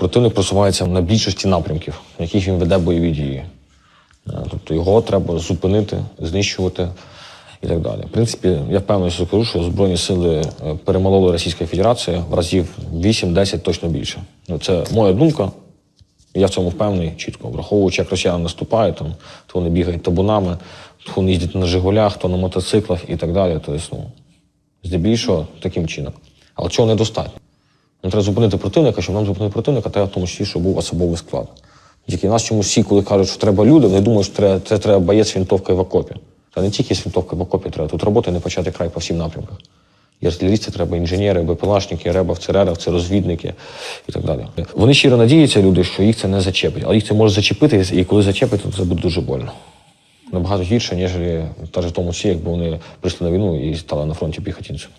Противник просувається на більшості напрямків, на яких він веде бойові дії. Е, Тобто його треба зупинити, знищувати і так далі. В принципі, я впевнений, скажу, що Збройні сили е, перемололи Російська Федерація в разів 8-10 точно більше. Ну, це моя думка. Я в цьому впевнений чітко, враховуючи, як росіяни наступають, там, то вони бігають табунами, то вони їздять на Жигулях, то на мотоциклах і так далі. Тобто, ну, здебільшого таким чином. Але цього недостатньо. Нам треба зупинити противника, щоб нам зупинити противника, треба в тому числі, щоб був особовий склад. Тільки нас чомусь всі, коли кажуть, що треба люди, вони думають, що це треба боєць вінтовкою в окопі. Та не тільки з вінтовкою в окопі треба. Тут роботи не почати край по всім напрямках. І артилерісти треба інженери, БПЛАшники, ребовці, реровці, розвідники і так далі. Вони щиро надіються, люди, що їх це не зачепить. Але їх це може зачепити, і коли зачепить, то це буде дуже больно. Набагато гірше, ніж та ж в тому числі, якби вони прийшли на війну і стали на фронті піхотінцями.